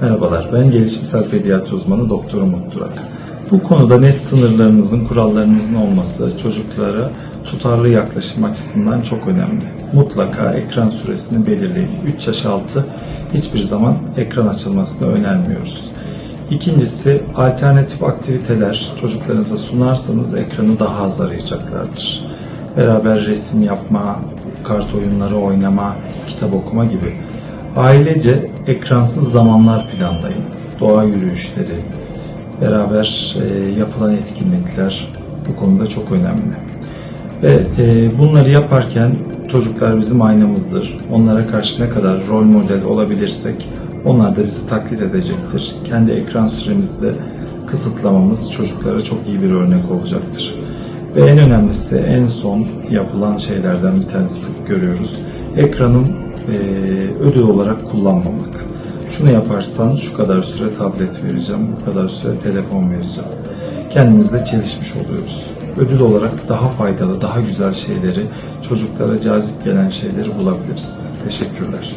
Merhabalar, ben gelişimsel pediatri uzmanı Doktor Umut Durak. Bu konuda net sınırlarınızın, kurallarınızın olması çocuklara tutarlı yaklaşım açısından çok önemli. Mutlaka ekran süresini belirleyin. 3 yaş altı hiçbir zaman ekran açılmasını önermiyoruz. İkincisi alternatif aktiviteler çocuklarınıza sunarsanız ekranı daha az arayacaklardır. Beraber resim yapma, kart oyunları oynama, kitap okuma gibi. Ailece ekransız zamanlar planlayın. Doğa yürüyüşleri, beraber e, yapılan etkinlikler bu konuda çok önemli. Ve e, bunları yaparken çocuklar bizim aynamızdır. Onlara karşı ne kadar rol model olabilirsek onlar da bizi taklit edecektir. Kendi ekran süremizi de kısıtlamamız çocuklara çok iyi bir örnek olacaktır. Ve en önemlisi en son yapılan şeylerden bir tanesi sık görüyoruz. Ekranın e, ödül olarak kullanmamak. Şunu yaparsan şu kadar süre tablet vereceğim, bu kadar süre telefon vereceğim. Kendimizle çelişmiş oluyoruz. Ödül olarak daha faydalı, daha güzel şeyleri, çocuklara cazip gelen şeyleri bulabiliriz. Teşekkürler.